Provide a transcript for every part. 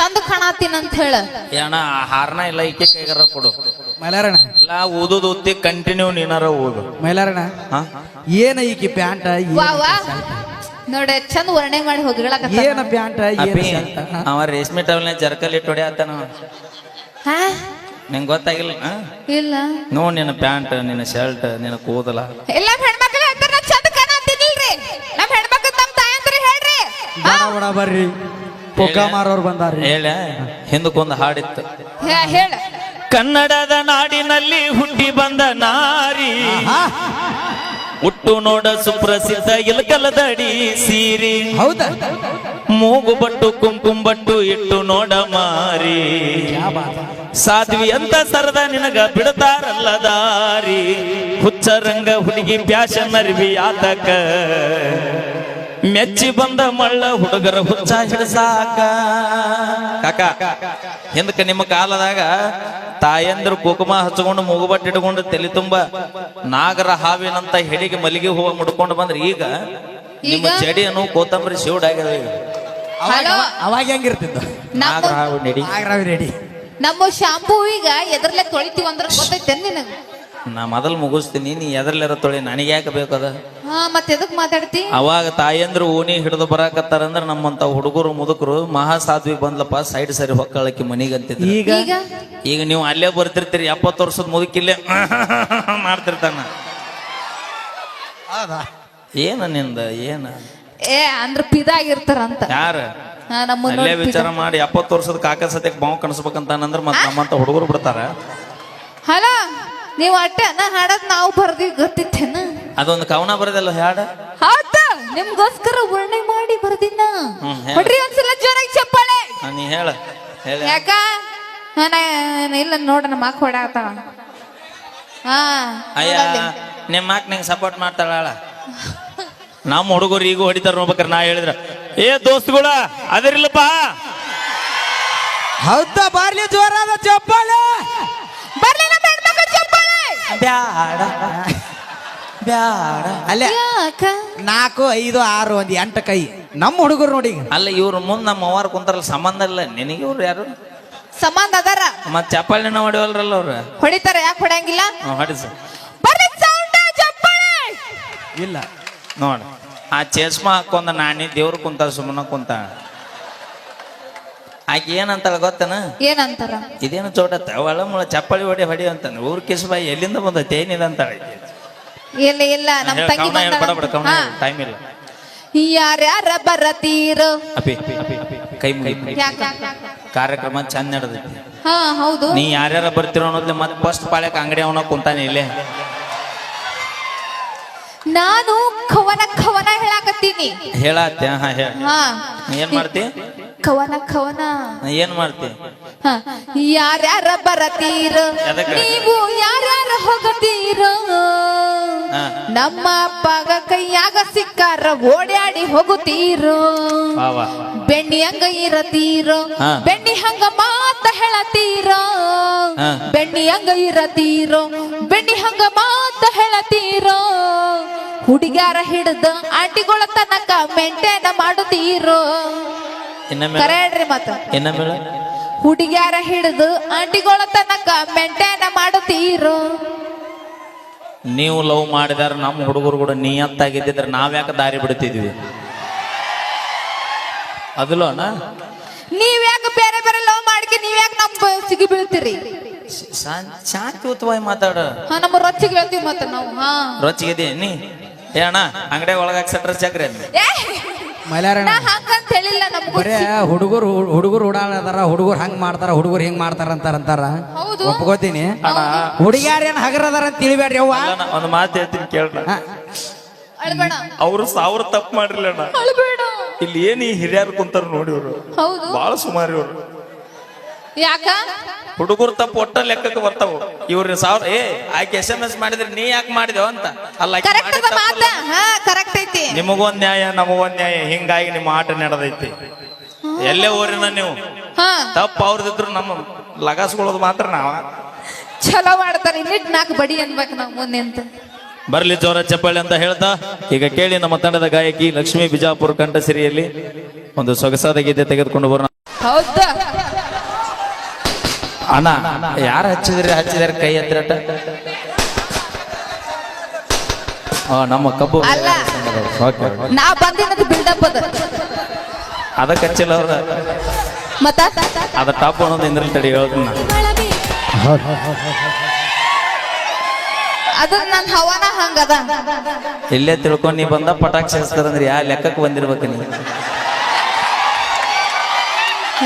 ಚಂದ ಕಾಣತ್ತೀನಿ ಅಂತ ಹೇಳ. ಏನ ಹಾರನ ಇಲ್ಲ ಈಕೆ ಕೈಗಾರ ಕೊಡು. ಮೈಲಾರಣ ಇಲ್ಲ ಓದೋದು ಓದ್ತಿ ಕಂಟಿನ್ಯೂ ನೀನಾರ ಓದು ಮೈಲಾರಣ ಹಾ? ಏನ ಈಕಿ ಪ್ಯಾಂಟ ವಾ ವಾ. ನೋಡ ಚಂದ ವರ್ಣೆ ಮಾಡಿ ಹೋಗಿಳಕತ್ತ ಏನ ಪ್ಯಾಂಟ ಅಪ್ಪಿ ಅವ ರೇಷ್ಮೆ ಟವಲ್ನ ಜರ್ಕಲ್ ಇಟ್ಟು ಹೊಡ್ಯಾತನ. ಹಾ? ನಿಂಗೆ ಗೊತ್ತಾಗಿಲ್ಲ ಆ? ಇಲ್ಲ. ನೋಡ್ ನಿನ್ನ ಪ್ಯಾಂಟ್ ನಿನ್ನ ಶರ್ಟ್ ನಿನ್ನ ಕೂದಲ. ಎಲ್ಲ ಹೆಣ್ಮಕ್ಳು ಹೇಳ್ತಾರ ನಾ ಚಂದ ಕಾಣತ್ತೀನಿಲ್ರಿ ನಮ್ ಹೆಣ್ಮಕ್ಳು ತಮ್ಮ ತಾಯಂದ್ರ ಹೇಳ್ರಿ. ಬಡ ಬಡ ಬರ್ರಿ. ಪೊಕ್ಕ ಮಾರೋರು ಬಂದಾರ್ರಿ ಹೇಳ. ಹಿಂದಕ್ಕೊಂದು ಹಾಡಿತ್ತು. ಹೇಳ. ಕನ್ನಡದ ನಾಡಿನಲ್ಲಿ ಹುಟ್ಟಿ ಬಂದ ನಾರಿ? ಹುಟ್ಟು ನೋಡ ಸುಪ್ರಸಿದ್ಧ ಇಲಕಲದಡಿ ಸೀರಿ. ಹೌದ? ಮೂಗು ಬಟ್ಟು ಕುಂಕುಂ ಬಟ್ಟು ಇಟ್ಟು ನೋಡ ಮಾರಿ. ಸಾಧ್ವಿ ಅಂತ ಸರದ ನಿನಗ ಬಿಡ್ತಾರಲ್ಲ ದಾರಿ. ಹುಚ್ಚರಂಗ ಹುಡುಗಿ ಪ್ಯಾಶನ್ ಅರಿವಿ ಆತಕ. ಮೆಚ್ಚಿ ಬಂದ ಮಳ್ಳ ಹುಡುಗರ ಹುಚ್ಚ ಹಿಡಸಾಕ. ಕಾಕ ಹಿಂದಕ್ಕೆ ನಿಮ್ಮ ಕಾಲದಾಗ ತಾಯಂದ್ರು ಕುಕುಮ ಹಚ್ಕೊಂಡು ಮೂಗುಬಟ್ಟಿಟ್ಕೊಂಡು ತಲೆ ತುಂಬ ನಾಗರ ಹಾವಿನಂತ ಹೆಡಿಗೆ ಮಲ್ಲಿಗೆ ಹೂವ ಮುಡ್ಕೊಂಡು ಬಂದ್ರೆ ಈಗ ನಿಮ್ಮ? ಚಡಿಯನ್ನು ಕೋತಂಬರಿ ಶಿವಡ್ ಆಗ್ಯದ ಈಗ. ಅವಾಗ ಹಲೋ. ಅವಾಗ ಹಾವು ನಮ್ಮ ನಾಗರ ಹಾವು ನೆಡಿ. ರೆಡಿ ನಮ್ಮ ಶಾಂಪೂ ಈಗ ಎದ್ರಲ್ಲೇ ತೊಳಿತೀವಿ ಅಂದ್ರೆ ಗೊತ್ತೈತೆ ನಿನಗ? ನಾ ಮೊದಲು ಮುಗಿಸ್ತೀನಿ ನೀ ಎದರ್ಲೆರ ತೊಳಿ ನನಗೆ ಯಾಕೆ ಬೇಕದ ಹಾ ಮತ್ತೆ ಎದಕ್ ಮಾತಾಡ್ತಿ? ಅವಾಗ ತಾಯಂದ್ರು ಓಣಿ ಹಿಡಿದು ಬರಾಕತ್ತಾರಂದ್ರ ನಮ್ಮಂತ ಹುಡುಗರು ಮುದುಕರು ಮಹಾಸಾಧ್ವಿ ಬಂದ್ಲಪ್ಪ ಸೈಡ್ ಸರಿ ಹೊಕ್ಕಳಕ್ಕೆ ಮನಿಗೆ ಅಂತಿದ್ರು ಈಗ? ಈಗ? ಈಗ ನೀವು ಅಲ್ಲೇ ಬರ್ತಿರ್ತೀರಿ ಎಪ್ಪತ್ತು ವರ್ಷದ ಮುದುಕಿಲ್ಲೇ ಮಾಡ್ತಿರ್ತಾನ. ಹೌದಾ? ಏನ ನಿಂದ ಏನ? ಏ ಅಂದ್ರ ಪಿದಾಗಿರ್ತಾರಂತ ಯಾರ? ಹಾ ಅಲ್ಲೇ ವಿಚಾರ ಮಾಡಿ ಎಪ್ಪತ್ತು ವರ್ಷದ ಕಾಕ ಸತ್ಯಕ್ಕೆ ಬಾವು ಕಣಿಸ್ಬೇಕಂತಾನಂದ್ರ ಮತ್ತೆ ನಮ್ಮಂತ ಹುಡುಗರು ಬಿಡ್ತಾರ. ಹಲೋ ನೀವು ಅಟ್ಟೆ ನಾ ಹಾಡೋದು ನಾವು ಬರ್ದಿ ಗೊತ್ತಿತ್ತೇನ? ಅದೊಂದು ಕವನ ಬರದಲ್ಲ ಹಾಡ ಹೌದ ನಿಮ್ಗೋಸ್ಕರ ವರ್ಣೆ ಮಾಡಿ ಬರ್ದಿನ ಹ್ಮ್, ಹೇಳು. ಹೊಡ್ರಿ ಒಂದ್ಸಲ ಜೋರಾಗಿ ಚಪ್ಪಾಳೆ. ಹಾ, ನೀ ಹೇಳ ಹೇಳ ಯಾಕ? ಹಾ, ನಾ- ಇಲ್ಲ ನೋಡ ನಮ್ಮ ಅಕ್ಕ ಹೊಡಾತಾಳ ಹಾ. ಅಯ್ಯ ನೋಡಲ್ಲಿ. ನಿಮ್ಮ ಮಾಕ್ ನಂಗೆ ಸಪೋರ್ಟ್ ಮಾಡ್ತಾಳ ನಮ್ಮ ಹುಡುಗರು ಈಗ ಹೊಡಿತಾರ ನೋಡ್ಬೇಕಾರೆ ನಾ ಹೇಳಿದ್ರ. ಏ ದೋಸ್ತುಗಳ ಅದರಿಲ್ಲಪ್ಪ. ಹೌದಾ ಬಾರ್ಲಿ ಜೋರಾದ ಚಪ್ಪಾಳೆ. ಬರ್ಲಿ ನಮ್ಮ ಹೆಣ್ಮಕ್ಳು ಚಪ್ಪಾಳೆ. ಬ್ಯಾಡ. ಬ್ಯಾಡ. ಅಲ್ಲೇ ಯಾಕ? ನಾಲ್ಕು ಐದು ಆರು ಒಂದು ಎಂಟು ಕೈ. ನಮ್ಮ ಹುಡುಗರು ನೋಡಿ ಈಗ. ಅಲ್ಲ ಇವ್ರ ಮುಂದ್ ನಮ್ಮ ಅವ್ವಾರ ಕುಂತಾರಲ್ಲ ಸಂಬಂಧ ಇಲ್ಲ. ನಿನಗೆ ಇವ್ರು ಯಾರು? ಸಂಬಂಧ ಅದಾರ. ಮತ್ ಚಪ್ಪಾಳಿನ ಹೊಡಿವಲ್ರಲ್ಲ ಅವ್ರು? ಹೊಡಿತಾರ ಯಾಕೆ ಹೊಡಂಗಿಲ್ಲ? ಹೊಡಿ ಸರ್. ಬರ್ಲಿ ಸೌಂಡ್ ಚಪ್ಪಾಳೆ! ಇಲ್ಲ. ನೋಡ ಆ ಚೇಸ್ಮಾ ಹಾಕೊಂದ ನಾನಿ ದೇವ್ರು ಕುಂತ ಸುಮ್ಮನ ಕುಂತ ಆಕೆ ಏನಂತಾಳ ಗೊತ್ತನ? ಏನಂತಾರ? ಇದೇನು ಚೋಟತ್ತ ಒಳ ಮುಳ ಚಪ್ಪಳಿ ಹೊಡಿ ಹೊಡಿ ಅಂತಾನೆ. ಊರ್ ಕಿಸ್ಬಾಯಿ ಎಲ್ಲಿಂದ ಬಂದೈತೆ? ಏನಿದೆ ಅಂತಾಳೆ? ಇಲ್ಲ ಇಲ್ಲ ನಮ್ ತಂಗಿ ಟೈಮ್ ಇಲ್ಲ. ಯಾರ್ಯಾರ ಬರತೀರು. ಅಪಿ ಕೈ ಕಾರ್ಯಕ್ರಮ ಚಂದ ನಡೆದೈತಿ. ಹಾ ಹೌದು. ನೀ ಯಾರ್ಯಾರ ಬರ್ತಿರೋ ಅನ್ನೋದ್ಲೆ ಮತ್ ಫಸ್ಟ್ ಪಾಳ್ಯಕ್ ಅಂಗಡಿ ಅವನ ಕುಂತಾನೆ ಇಲ್ಲೇ. ನಾನು ಕವನ ಕವನ ಹೇಳಾಕತ್ತೀನಿ. ಹೇಳತ್ತೆ ಹಾ ಹೇಳ. ಏನ್ ಮಾಡ್ತಿ? ಕವನ ಕವನ. ಏನ್ ಮಾಡ್ತಿ. ಯಾರ್ಯಾರ ಬರತೀರ? ನೀವು ಯಾರ್ಯಾರ ಹೋಗ. ನಮ್ಮ ಅಪ್ಪಗ ಕೈಯಾಗ ಸಿಕ್ಕಾರ ಓಡ್ಯಾಡಿ ಹೋಗುತ್ತೀರೋ. ಬೆಣ್ಣಿ ಹಂಗ ಇರತೀರೋ. ಬೆಣ್ಣಿ ಹಂಗ ಮಾತ ಹೇಳತೀರೋ. ಬೆಣ್ಣಿ ಹಂಗ ಇರತೀರೋ ಬೆಣ್ಣಿ ಹಂಗ ಮಾತ ಹೇಳತೀರೋ. ಹುಡುಗ್ಯಾರ ಹಿಡ್ದ ಆಂಟಿಗಳ ತನಕ ಮೆಂಟೇನ ಮಾಡುತ್ತೀರೋ. ಕರೆಯಡ್ರಿ ಮತ್ತ. ಹುಡುಗ್ಯಾರ ಹಿಡ್ದು ಆಂಟಿಗಳ ತನಕ ಮೆಂಟೇನ ಮಾಡುತ್ತೀರೋ. ನೀವು ಲವ್ ಮಾಡಿದಾರ ನಮ್ಮ ಹುಡುಗರು ಕೂಡ ನಿಯತ್ತಾಗಿದ್ದಿದ್ರೆ ನಾವ್ಯಾಕೆ ದಾರಿ ಬಿಡ್ತಿದ್ವಿ? ಅದಲ್ಲ ಅಣ್ಣ? ನೀವ್ ಯಾಕೆ ಬೇರೆ ಬೇರೆ ಲವ್ ಮಾಡಿ ನೀವ್ ಯಾಕೆ ನಮ್ ಸಿಗಿ ಬೀಳ್ತೀರಿ ಶಾಂತಿಯುತವಾಗಿ ಮಾತಾಡ. ಹಾ ನಮ್ಮ ರೊಚ್ಚಿಗೆ ಹೇಳ್ತೀವಿ ಮತ್ತೆ ನಾವು ಹಾ. ರೊಚ್ಚಿಗಿದೆ ನೀ? ಏ ಅಣ್ಣ ಅಂಗಡಿ ಒಳಗಾಕ ಸಟ್ರ ಚಕ್ರ ಏ, ಬರೇ ಹುಡುಗರು ಹುಡುಗರು ಓಡಾಡದಾರ ಹುಡುಗರು ಹಂಗ್ ಮಾಡ್ತಾರ ಹುಡುಗರು ಹಿಂಗ್ ಮಾಡ್ತಾರ ಅಂತಾರ ಅಂತಾರ. ಹೌದು. ಒಪ್ಕೋತೀನಿ. ಅಣ್ಣ ಹುಡುಗ್ಯಾರ ಏನ್ ಹಗರದಾರ ಅಂತ ತಿಳಿಬೇಡ್ರಿ ಅವ್ವ. ಒಂದು ಮಾತು ಹೇಳ್ತೀನಿ ಕೇಳ್ರ. ಅಳ್ಬೇಡ. ಅವ್ರು ಸಾವಿರ ತಪ್ಪು ಮಾಡಿರ್ಲಿ ಅಣ್ಣ. ಅಳ್ಬೇಡ. ಇಲ್ಲಿ ಏನ್ ಈ ಹಿರಿಯರು ಕುಂತಾರ ನೋಡಿ ಅವರು ಹೌದು. ಸುಮಾರಿ ಸುಮಾರು ಇವ್ರು. ಯಾಕ? ಹುಡುಗರು ತಪ್ಪು ಒಟ್ಟ ಲೆಕ್ಕಕ್ಕೆ ಬರ್ತಾವ. ಇವ್ರ ಸಾವಿರ ಏ ಆಕೆ ಎಸ್ ಎಂ ಎಸ್ ಮಾಡಿದ್ರೆ ನೀ ಯಾಕೆ ಮಾಡಿದೆವು ಅಂತ. ಅಲ್ಲ ಕರೆಕ್ಟ್ ಐತಿ. ನಿಮಗೊಂದ್ ನ್ಯಾಯ ನಮಗೊಂದ್ ನ್ಯಾಯ. ಹಿಂಗಾಗಿ ನಿಮ್ಮ ಆಟ ನಡೆದೈತಿ. ಎಲ್ಲೇ ಊರಿನ ನೀವು? ಹಾ. ತಪ್ಪು ಅವ್ರದಿದ್ರು ನಮ್ಮ ಲಗಾಸ್ಕೊಳ್ಳೋದು ಮಾತ್ರ ನಾವ. ಚಲೋ ಮಾಡ್ತಾರೆ. ನಾಲ್ಕು ಬಡಿ ಅನ್ಬೇಕು ನಾವು ಮುಂದೆ ಅಂತ. ಬರ್ಲಿ ಜೋರ ಚಪ್ಪಾಳೆ ಅಂತ ಹೇಳ್ತಾ. ಈಗ ಕೇಳಿ ನಮ್ಮ ತಂಡದ ಗಾಯಕಿ ಲಕ್ಷ್ಮೀ ಬಿಜಾಪುರ ಕಂಠಸಿರಿಯಲ್ಲಿ ಒಂದು ಸೊಗಸಾದ ಗೀತೆ ತೆಗೆದುಕೊಂಡು ಬರೋಣ. ಹೌದಾ? ಅಣ್ಣ ಯಾರು ಹಚ್ಚಿದ್ರಿ ಹಚ್ಚಿದಾರೆ ಕೈ ಎತ್ತಿರಟ? ಆ, ನಮ್ಮ ಕಬ್ಬು ಅಲ್ಲ. ನಾ ಬಂದಿನದು ಬಿಲ್ಡಪ್ ಅದ. ಅದಕ್ಕೆ ಹಚ್ಚಿಲ್ಲ ಅವ್ರ. ಮತ್ತ? ಅದ ಟಾಪ್ ಅನ್ನೋದು ಇಂದ್ರಲ್ಲಿ ತಡಿ ಹೇಳ್ತೀನಿ ಅದು ನನ್ನ ನನ್ ಹವಾನ ಹಂಗದ. ಇಲ್ಲೇ ತಿಳ್ಕೊಂಡು ನೀ ಬಂದ ಪಟಾಕ್ಷಿ ಹಚ್ತಾರಂದ್ರೆ ಯಾವ ಲೆಕ್ಕಕ್ಕೆ ಬಂದಿರ್ಬೇಕು ನೀ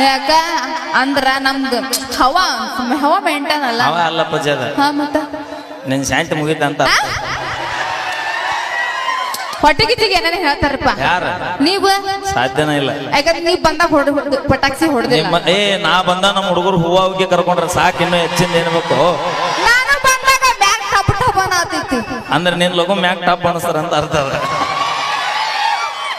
ಯಾಕ ಅಂದ್ರ ನಮ್ದು ಹವಾ ಹವಾ ಮೇಂಟೈನ್ ಅಲ್ಲ. ಅವ ಅಲ್ಲ ಪಜದ ಹಾ ಮತ್ತ? ನಿನ್ ಶಾಂತಿ ಮುಗಿತಂತ. ಆ? ಹೊಟ್ಟೆಗಿಚ್ಚಿಗೆ ಏನೇನು ಹೇಳ್ತಾರಪ್ಪ. ಯಾರ? ನೀವು? ಸಾಧ್ಯನೇ ಇಲ್ಲ. ಯಾಕಂದ್ರೆ ನೀವು ಬಂದಾಗ ಹೊಡೆದು ಹೊಡ್- ಪಟಾಕ್ಸಿ ಹೊಡೆದಿಲ್ಲ. ನಿಮ್ಮ ಏ ನಾ ಬಂದ ನಮ್ಮ ಹುಡುಗರು ಹೂವ ಹೋಗಿ ಕರ್ಕೊಂಡ್ರೆ ಸಾಕು ಇನ್ನೂ ಹೆಚ್ಚಿಂದ ಏನ್ಬೇಕು ನಾನು ಬಂದಾಗ ಬ್ಯಾಗ್ ಟಪ್ ಟಪ್ ಅನ್ನತೈತಿ ಅಂದ್ರೆ ನಿನ್ ಲಗು ಮ್ಯಾಕ್ ಟಾಪ್ ಅನಿಸ್ತಾರ ಅಂತ ಅರ್ಥ ಅದ.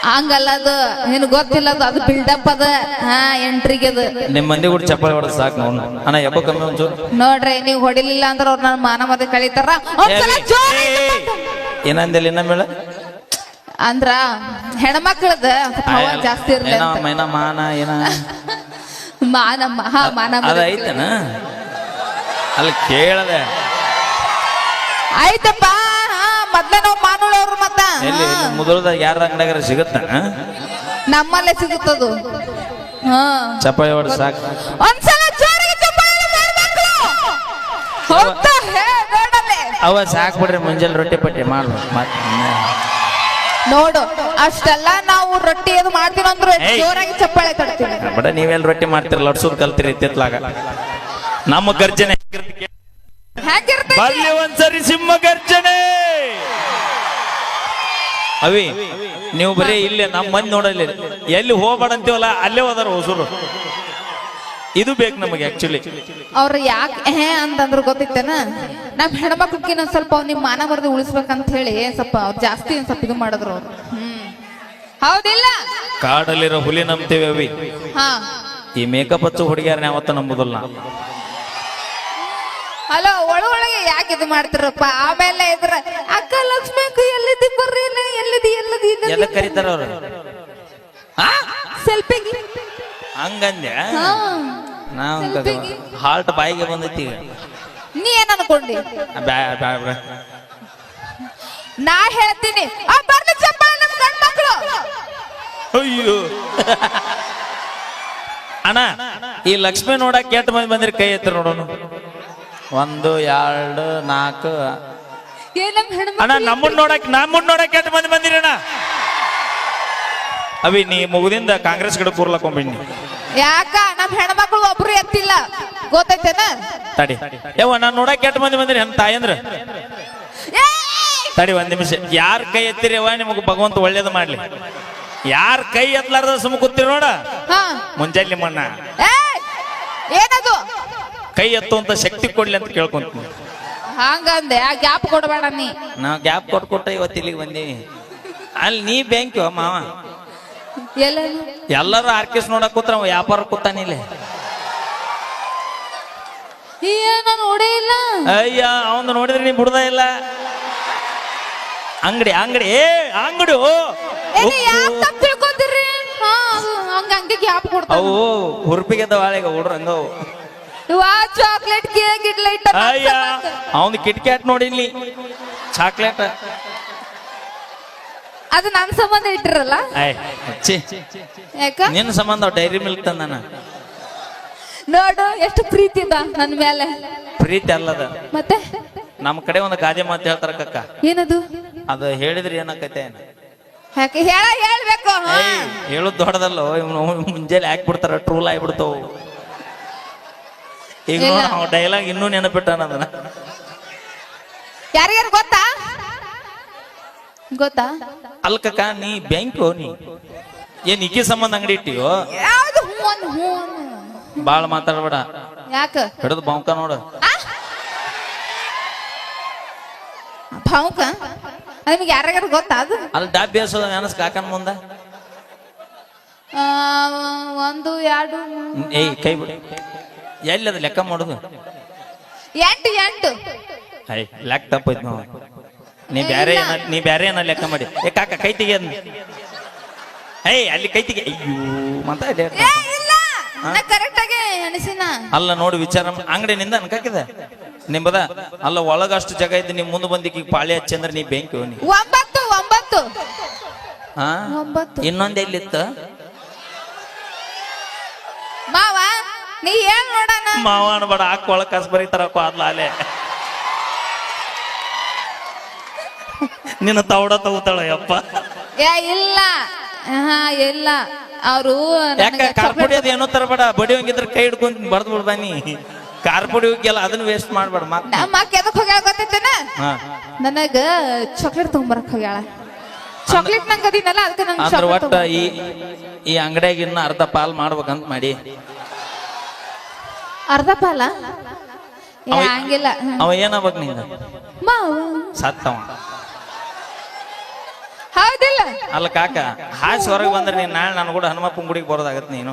ಹಂಗಲ್ಲ ಅದು. ನಿನ್ ಗೊತ್ತಿಲ್ಲ ಅದು ಅದು ಬಿಲ್ಡಪ್ ಅದ. ಹಾ ಎಂಟ್ರಿಗೆ ಅದು. ನಿಮ್ ಮಂದಿ ಕೂಡ ಚಪ್ಪಾಳೆ ಹೊಡೆದ್ ಸಾಕು ನೋಡ್. ಅಣ್ಣ ಕಮ್ಮಿ ಒಂಚೂರು. ನೋಡ್ರಿ ನೀವು ಹೊಡಿಲಿಲ್ಲ ಅಂದ್ರೆ ಅವ್ರ ನನ್ನ ಮಾನ ಮದ ಕಳೀತಾರ. ಒಂದ್ಸಲ ಇನ್ನ ಜೋರ್ ಏನಂದಿಲ್ಲ ಇನ್ನೊಮ್ಮೆ ಅಂದ್ರ ಹೆಣ್ಮಕ್ಳದ ಜಾಸ್ತಿ ಇರ್ಲಿ ಏನ ಅಂತ. ಮೈನ ಮಾನ ಏನ. ಮಾನ ಹಾ ಮಾನ ಅದ ಐತನ? ಅಲ್ಲಿ ಕೇಳದೆ. ಆಯ್ತಪ್ಪ ಹಾ ಮೊದ್ಲೇ ನಾವು ಮಾನೋಳವ್ರು ಮತ್ತ? ಎಲ್ಲಿ ಹಾ. ಮುದುಳ್ದಾಗ ಯಾರ ಅಂಗಡಿಯಾಗ ಸಿಗುತ್ತ? ನಮ್ಮಲ್ಲೇ ಸಿಗುತ್ತದು. ಹಾ. ಚಪ್ಪಾಳೆ ಹೊಡೆದ್ ಸಾಕು. ಒಂದ್ಸಲ ಜೋರಾಗಿ ಚಪ್ಪಾಳೆ ಮಾಡ್ಬೇಕು ಹೋಗ್ತಾ ಹೇ ನೋಡಲೆ. ಅವ ಸಾಕ್ ಬಿಡ್ರಿ ಮುಂಜಾನೆ ರೊಟ್ಟಿ ಪಟ್ಟಿ ಮಾಡ್ಬೇಕು. ನೋಡು ಅಷ್ಟೆಲ್ಲ ನಾವು ರೊಟ್ಟಿ ಅದು ಮಾಡ್ತೀವಿ ಅಂದ್ರೆ ಏಯ್. ಜೋರಾಗಿ ಚಪ್ಪಾಳೆ ತಡ್ತೀವಿ ಬಡ ನೀವೆಲ್ಲ ರೊಟ್ಟಿ ಮಾಡ್ತೀರ ಲಡ್ಸೋದ್ ಕಲ್ತೀರಿ ತಿತ್ಲಾಗ ನಮ್ಮ ಗರ್ಜನೆ. ಹೆಂಗಿರ್ತೈತಿ ಬರ್ಲಿ ಒಂದ್ಸರಿ ಸಿಂಹ ಗರ್ಜನೆ. ಅವಿ ನೀವು ಬರೀ ಇಲ್ಲೇ ನಮ್ಮ ಮಂದಿ ನೋಡಲಿ ಎಲ್ಲಿ ಹೋಗ್ಬೇಡಂತೀವಲ್ಲ ಅಲ್ಲೇ ಹೋದಾರ ಹೊಸರು. ಇದು ಬೇಕು ನಮಗೆ ಆಕ್ಚುಲಿ ಅವ್ರು ಯಾಕೆ ಹೇ ಅಂತಂದ್ರು ಗೊತ್ತಿತ್ತೇನ? ನಾವ್ ಹೆಣ್ಮಕ್ಳಕ್ಕಿನ ಸ್ವಲ್ಪ ನಿಮ್ ಮಾನ ಬರ್ದು ಉಳಿಸ್ಬೇಕಂತ ಹೇಳಿ ಸ್ವಲ್ಪ ಅವ್ರು ಜಾಸ್ತಿ ಒಂದ್ ಸ್ವಲ್ಪ ಇದು ಮಾಡಿದ್ರು ಅವ್ರು. ಹ್ಮ್. ಹೌದಿಲ್ಲ? ಕಾಡಲ್ಲಿರೋ ಹುಲಿ ನಂಬ್ತೇವೆ ಅವಿ. ಹಾ. ಈ ಮೇಕಪ್ ಹಚ್ಚು ಹುಡುಗಿಯರ್ನ ಯಾವತ್ತ ನಂಬುದಿಲ್ಲ. ಒಳ ಒಳಗೆ ಯಾಕೆ ಇದು ಮಾಡ್ತಿರಪ್ಪ? ಆಮೇಲೆ ಇದ್ರ ಅಕ್ಕ ಲಕ್ಷ್ಮಿ ಅಕ್ಕ ಎಲ್ಲಿದ್ದಿ ಬರ್ರಿ ಎಲ್ಲಿದಿ ಎಲ್ಲಿದಿ ಎದಕ್ ಕರೀತಾರ ಅವ್ರು. ಸೆಲ್ಫಿಗೆ? ಹಂಗಂದ್ಯ ಹಾ. ನಾವು. ಹಾಲ್ಟ್ ಬಾಯಿಗೆ ಬಂದೈತಿ ನೀ ಏನ್ ಅನ್ಕೊಂಡಿ. ನಾ ಹೇಳ್ತೀನಿ. ಆ ಬರ್ಲಿ ಚಪ್ಪಲ ನಮ್ ಗಂಡ ಮಕ್ಕಳು ಅಯ್ಯೋ. ಅಣ್ಣ ಈ ಲಕ್ಷ್ಮಿ ನೋಡಕ್ ಕೆಟ್ಟ ಮಂದಿ ಬಂದಿರಿ ಕೈ ಎತ್ತರ ನೋಡೋಣ ಒಂದು ಎರಡು ನಾಲ್ಕು. ಏ ನಮ್ ಹೆಣ್ಮಕ್ಳು ಅಣ್ಣ ನಮ್ಮನ್ನ ನೋಡಕ್ ನಮ್ಮನ್ನ ನೋಡಕ್ ಎಷ್ಟು ಮಂದಿ ಬಂದಿರಿ ಅಣ್ಣ ಅವಿ ನೀ ಮುಗುದಿಂದ ಕಾಂಗ್ರೆಸ್ ಕಡೆ ಕೂರ್ಲಕೊಂಬಿಣ್ಣಿ ಯಾಕ? ನಮ್ ಹೆಣ್ಮಕ್ಳು ಒಬ್ರು ಎತ್ತಿಲ್ಲ. ಗೊತ್ತೈತೇನ? ತಡಿ. ಯವ್ವ ನಾನ್ ನೋಡಕ್ ಎಷ್ಟು ಮಂದಿ ಬಂದಿರಿ ಅಂತ ತಾಯಂದ್ರ! ತಡಿ ಒಂದ್ ನಿಮಿಷ. ಯಾರ ಕೈ ಎತ್ತಿರಿ ಅವ್ವ ನಿಮಗ್ ಭಗವಂತ ಒಳ್ಳೇದು ಮಾಡ್ಲಿ. ಯಾರ ಕೈ ಎತ್ತಲಾರ್ದ ಸುಮ್ಮ ಕೂತಿರಿ ನೋಡ. ಹಾ. ಮುಂಜಾನೆ ಮಣ್ಣ! ಏನದು? ಕೈ ಎತ್ತುವಂತ ಶಕ್ತಿ ಕೊಡ್ಲಿ ಅಂತ ಕೇಳ್ಕೊಂತೀನಿ. ಹಂಗಂದೆ ಆ ಗ್ಯಾಪ್ ಕೊಡಬೇಡ ನೀ. ನಾವು ಗ್ಯಾಪ್ ಕೊಟ್ಟು ಕೊಟ್ಟ ಇವತ್ತು ಇಲ್ಲಿಗೆ ಬಂದೀವಿ ಅಲ್ಲಿ ನೀ ಬ್ಯಾಂಕ್ ಮಾವ? ಎಲ್ಲ ಎಲ್ಲರೂ ಆರ್ಕೆಸ್ ನೋಡಕ್ ಕೂತ್ರ ಅವ ವ್ಯಾಪಾರ ಕೂತಾನಿಲ್ಲ ಏನ ನೋಡೇ ಇಲ್ಲ. ಅಯ್ಯ ಅವನು ನೋಡಿದ್ರೆ ನೀ ಬಿಡುದ ಇಲ್ಲ. ಅಂಗಡಿ ಅಂಗಡಿ ಏ ಅಂಗಡಿ ಏನು ಯಾಕೆ ತಪ್ಪು ತಿಳ್ಕೊತೀರಿ ಹಾ ಅದು ಹಂಗ ಹಂಗೆ ಗ್ಯಾಪ್ ಕೊಡ್ತಾವ ಅವು ಹುರುಪಿಗೆ ಹುಡ್ರ ಚಾಕ್ಲೇಟ್ ಕೇಕ್ ಇಡ್ಲ ಇಟ್ಟ ಅಯ್ಯ ಅವನು ಕಿಟ್ಕ್ಯಾಟ್ ನೋಡಿಲ್ಲಿ ಚಾಕ್ಲೇಟ್ ಅದು ನನ್ನ ಸಂಬಂಧ ಇಟ್ಟಿರಲ್ಲ? ಯಾಕ? ನಿನ್ನ ಸಂಬಂಧ ಡೈರಿ ಮಿಲ್ಕ್ ತಂದಾನ ನೋಡು ಎಷ್ಟು ಪ್ರೀತಿ ಇದ ನನ್ನ ಮೇಲೆ. ಪ್ರೀತಿ ಅಲ್ಲದ. ಮತ್ತೆ? ನಮ್ಮ ಕಡೆ ಒಂದು ಗಾದೆ ಮಾತು ಹೇಳ್ತಾರ ಕಕ್ಕ ಏನದು? ಅದು ಹೇಳಿದ್ರೆ ಏನಾಕೈತೆ ಹೇಳ ಹೇಳ್ಬೇಕು ಹೇಳುದ್ ದೊಡ್ಡದಲ್ಲ ಇವ್ನು ಮುಂಜಾನೆ ಹಾಕ್ಬಿಡ್ತಾರ ಟ್ರೂಲ್ ಆಗ್ಬಿಡ್ತಾವ. ಈಗ. ನೋಡ ಅವ ಡೈಲಾಗ್ ಇನ್ನೂ ನೆನಪಿಟ್ಟಾನ ಅದನ್ನ. ಯಾರಿಗಾರು ಗೊತ್ತಾ? ಗೊತ್ತಾ? ಅಲ್ಕಕ್ಕ ನೀ ಬ್ಯಾಂಕ್ ನೀ? ಏನ್ ಇಕ್ಕಿ ಸಂಬಂಧ ಅಂಗಡಿ ಇಟ್ಟಿಯೋ? ಯಾವ್ದು ಬಾಳ ಮಾತಾಡ್ಬೇಡ. ಯಾಕ? ಹಿಡಿದು ಬೌಂಕ ನೋಡು? ಭಾವುಕ ನಿಮ್ಗೆ ಯಾರ್ಯಾರು ಗೊತ್ತಾ ಅದು? ಅಲ್ಲಿ ಡಾಬ್ ಬೇಸೋದ ಅನಸ್ ಕಾಕನ್ ಮುಂದ. ಒಂದು ಎರಡು ಏಯ್ ಕೈ ಬಿಡು. ಎಲ್ಲಿ ಅದು ಲೆಕ್ಕ ಮಾಡುದು? ಎಂಟು ಎಂಟು. ಹೈ ಲೆಕ್ಕ ತಪ್ಪೈತ್ ನಾವು ನೀ ಬ್ಯಾರೆ ಏನ ನೀ ಬ್ಯಾರೆ ಏನ ಲೆಕ್ಕ ಮಾಡಿ. ಏ ಕಾಕ ಕೈ ತೆಗಿ ಅದ್ನ. ಏಯ್ ಅಲ್ಲಿ ಕೈ ತೆಗಿ ಅಯ್ಯೋ ಮಾತಾಡಿ ಏ ಇಲ್ಲ. ನಾ ಕರೆಕ್ಟ್ ಆಗಿ ಅಲ್ಲ ನೋಡಿ ವಿಚಾರ ಅಂಗಡಿನಿಂದ ಅನ್ಕಾಕಿದೆ? ನಿಂಬದ? ಅಲ್ಲ ಒಳಗಷ್ಟು ಜಾಗ ಇದ್ದು ನಿಮ್ ಮುಂದೆ ಬಂದಿಕ್ಕೆ ಈಗ ಪಾಳಿ ಹಚ್ಚಂದ್ರೆ ನೀ ಬೆಂಕಿ ಹೋಗಿ ಒಂಬತ್ತು ಒಂಬತ್ತು. ಹಾ? ಒಂಬತ್ತು. ಇನ್ನೊಂದ್ ಎಲ್ಲಿತ್ತು ಮಾವ ನೀ ಏನ್ ನೋಡಣ? ಮಾವನ ಬಡ ಹಾಕ್ ಒಳಗ್ ಕಸ್ ಬರೀತಾರ ಕಾದ್ಲಾಲೆ ಅಲೆ. ನಿನ್ನ ತವಡ ತಗೋತಾಳ ಯಪ್ಪ. ಏ ಇಲ್ಲ. ಹಾ ಇಲ್ಲ. ಅವರು ಯಾಕ ಕಾರ್ಪುಡಿ ಅದು ಏನೋ ತರಬೇಡ. ಬಡಿ ಹೋಗಿದ್ರೆ ಕೈ ಹಿಡ್ಕೊಂಡ್ ಬರ್ದು ಬಿಡ್ ಬನ್ನಿ ಕಾರ್ಪುಡಿ ಹೋಗಿಲ್ಲ ಅದನ್ನ ವೇಸ್ಟ್ ಮಾಡ್ಬೇಡ ಮತ್ ನಮ್ಮ ಅಕ್ಕ ಎದಕ್ ಹೋಗ್ಯಾಳ ಗೊತ್ತೈತೇನ? ಹಾ. ನನಗ ಚಾಕ್ಲೇಟ್ ತಗೊಂಬರಕ್ ಹೋಗ್ಯಾಳ. ಚಾಕ್ಲೇಟ್ ನಂಗೆ ಅದಿನಲ್ಲ ಅದಕ್ಕೆ ನಂಗೆ ಅಂದ್ರ ಚಾಕ್ಲೇಟ್ ಒಟ್ಟ ಈ ಈ ಅಂಗಡಿಯಾಗ ಇನ್ನ ಅರ್ಧ ಪಾಲ್ ಮಾಡ್ಬೇಕಂತ ಮಾಡಿ. ಅರ್ಧ ಪಾಲ? ಏ ಅವ- ಹಂಗಿಲ್ಲ. ಅವ ಏನಾಗ್ಬೇಕು ನಿಂಗ? ಮಾವ. ಸತ್ತವ. ಹೌದಿಲ್ಲ. ಅಲ್ಲ ಕಾಕ ಹಾಸಿ ಹೊರಗೆ ಬಂದ್ರೆ ನೀನ್ ನಾಳೆ ನಾನು ಕೂಡ ಹನುಮಪ್ಪನ ಗುಡಿಗೆ ಬರೋದಾಗತ್ತೆ ನೀನು.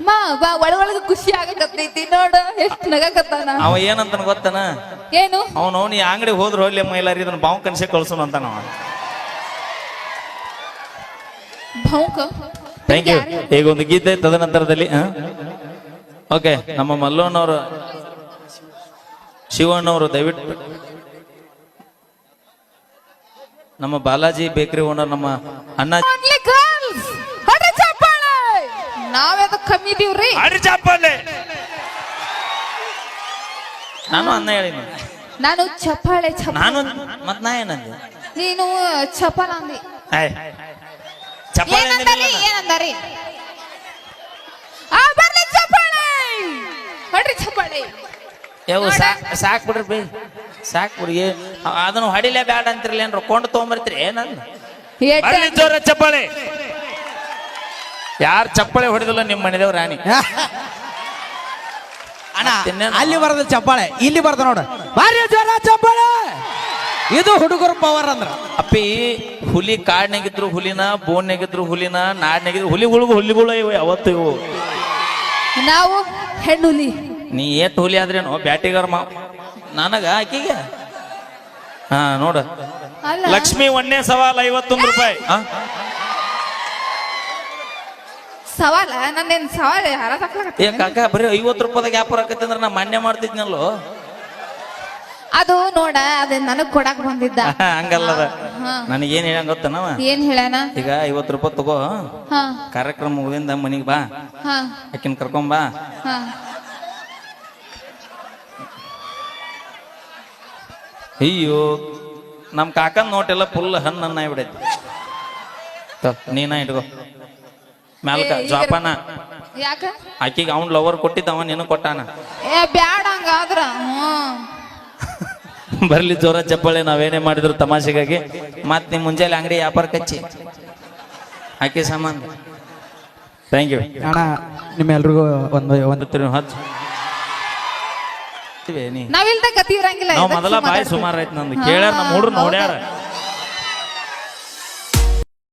ಮಾವ ಒಳ ಒಳಗ ಖುಷಿ ಆಗಕತ್ತೈತಿ. ನೋಡು ಎಷ್ಟು ನಗಕತ್ತಾನ. ಅವ ಏನಂತ ಗೊತ್ತನ? ಏನು? ಅವನು ನೀ ಅಂಗಡಿಗೆ ಹೋದ್ರೆ ಹೋಗ್ಲಿ ಮೈಲಾರಿ ಇದನ್ನ ಬಾವು ಕನ್ಸೆ ಕಳ್ಸೋಣ ಅಂತ ನಾವು ಭೌಂಕ ಥ್ಯಾಂಕ್ ಯು ಈಗ ಒಂದು ಗೀತೆ ತದನಂತರದಲ್ಲಿ ಓಕೆ ನಮ್ಮ ಮಲ್ಲೋನವರು ಶಿವಣ್ಣವರು ದಯವಿಟ್ಟು ನಮ್ಮ ಬಾಲಾಜಿ ಬೇಕರಿ ಓನರ್ ನಮ್ಮ ಅಣ್ಣ Only girls. ಹೊಡ್ರಿ ಚಪ್ಪಾಳೆ ನಾವೆದಕ್ ಕಮ್ಮಿ ಇದೀವ್ರಿ ನಾನು ಅನ್ನ ಹೇಳಿನಿ ನಾನು ಚಪ್ಪಾಳೆ ಚಪ್ಪ ನಾನು ಮತ್ ನಾ ಏನಂದೆ ನೀನು ಚಪ್ಪಲ ಅಂದಿ ಏಯ್, ಚಪ್ಪಾಳೆ ಅಂದಿಲ್ಲ ಏನಂದಾರಿ ನಾನು. ಏನಂದಾರಿ ಆ ಬರ್ಲಿ ಚಪ್ಪಾಳೆ ಹೊಡ್ರಿ ಚಪ್ಪಾಳೆ ಯಾವ ಸಾಕ್ ಸಾಕ್ ಬಿಡ್ರಿ ಬೈ ಸಾಕ್ ಬಿಡ್ರಿ ಅದನ್ನು ಹೊಡಿಲೇ ಬ್ಯಾಡ ಅಂತಿರ್ಲಿ ಏನ್ರ ಕೊಂಡು ತೊಗೊಂಬರ್ತೀರಿ? ಏನಂದ ಎಟ್ಟ- ಜೋರ ಚಪ್ಪಾಳೆ ಯಾರು ಚಪ್ಪಾಳೆ ಹೊಡೆದಿಲ್ಲ ನಿಮ್ಮ ಮನೆದೇವ್ ರಾಣಿ. ಅಣ್ಣ? ಅಲ್ಲಿ ಬರದ ಚಪ್ಪಾಳೆ ಇಲ್ಲಿ ಬರ್ದ ನೋಡ. ಬಾರಿ ಜೋರ ಚಪ್ಪಾಳೆ. ಇದು ಹುಡುಗರು ಪವರ್ ಅಂದ್ರ. ಅಪ್ಪಿ ಹುಲಿ ಕಾಡ್ನಾಗಿದ್ರು ಹುಲಿನ ಬೋನ್ಯಾಗಿದ್ರು ಹುಲಿನ ನಾಡ್ನಾಗಿದ್ರು ಹುಲಿಗಳಿಗೂ ಹುಲಿಗಳು ಇವು ಯಾವತ್ತು ಇವು. ನಾವು ಹೆಣ್ಣುಲಿ. ನೀ ಏ ಹುಲಿ ಆದ್ರೇನು? ಬ್ಯಾಟಿಗಾರ ಮಾ ನನಗ ಆಕಿಗೆ? ಹಾ ನೋಡ. ಅಲ್ಲ. ಲಕ್ಷ್ಮಿ ಒಂದೇ ಸವಾಲ್ ಐವತ್ತೊಂದು ರೂಪಾಯಿ. ಆ? ಸವಾಲ? ನನ್ನೇನ್ ಸವಾಲ ಯಾರ ಏ ಕಾಕ ಬರೀ ಐವತ್ತು ರೂಪಾಯಿದಾಗ ವ್ಯಾಪಾರ ಆಕೈತಿ ಅಂದ್ರೆ ನಾ ಮಾನ್ಯ ಮಾಡ್ತಿದ್ನಲ್ಲೋ? ಅದು ನೋಡ ಅದ ನನಗ್ ಕೊಡಕ್ ಬಂದಿದ್ದ. ಹಂಗಲ್ಲದ. ನನಗೆ ನನಗೇನ್ ಹೇಳಂಗ ಗೊತ್ತನವ? ಏನ್ ಹೇಳ್ಯಾನ? ಈಗ ಐವತ್ತು ರೂಪಾಯಿ ತಗೋ. ಹಾ. ಕಾರ್ಯಕ್ರಮ ಮುಗಿದಿಂದ ಮನಿಗ್ ಬಾ. ಅಕ್ಕಿನ ಆಕಿನ ಕರ್ಕೊಂಬಾ. ಹಾ. ಅಯ್ಯೋ ನಮ್ ಕಾಕನ್ ನೋಟೆಲ್ಲ ಫುಲ್ ಹಣ್ಣನ್ನ ಬಿಡೈತಿ ನೀನ ಇಟ್ಕೋ ಮ್ಯಾಲ್ಕ ಜಾಪಾನ ಯಾಕ ಆಕಿಗೆ ಅವನ್ ಲವರ್ ಕೊಟ್ಟಿದ್ದವ ನೀನು ಕೊಟ್ಟಾನ ಏ ಬ್ಯಾಡ ಹಂಗಾದ್ರ ಹ್ಮ್ ಬರ್ಲಿ ಜೋರ ಚಪ್ಪಳೆ ನಾವೇನೇ ಮಾಡಿದ್ರು ತಮಾಷೆಗಾಗಿ ಮತ್ ನಿಮ್ ಮುಂಜಾನೆ ಅಂಗಡಿ ವ್ಯಾಪಾರ ಕಚ್ಚಿ ಆಕೆ ಸಾಮಾನು ಥ್ಯಾಂಕ್ ಯು ಅಣ್ಣ ನಿಮ್ಮೆಲ್ರಿಗೂ ಒಂದು ಒಂದು ಒಂದು ಹಚ್ಚು ನೀ ನಾವಿಲ್ದ ಗತಿ ಇರಂಗಿಲ್ಲ ನಾವ್ ಮೊದಲ ಬಾಯಿ ಸುಮಾರ್ ಆಯ್ತು ನಂದು. ಕೇಳ್ಯಾರ ನಮ್ಮ ಹುಡ್ರು ನೋಡ್ಯಾರ.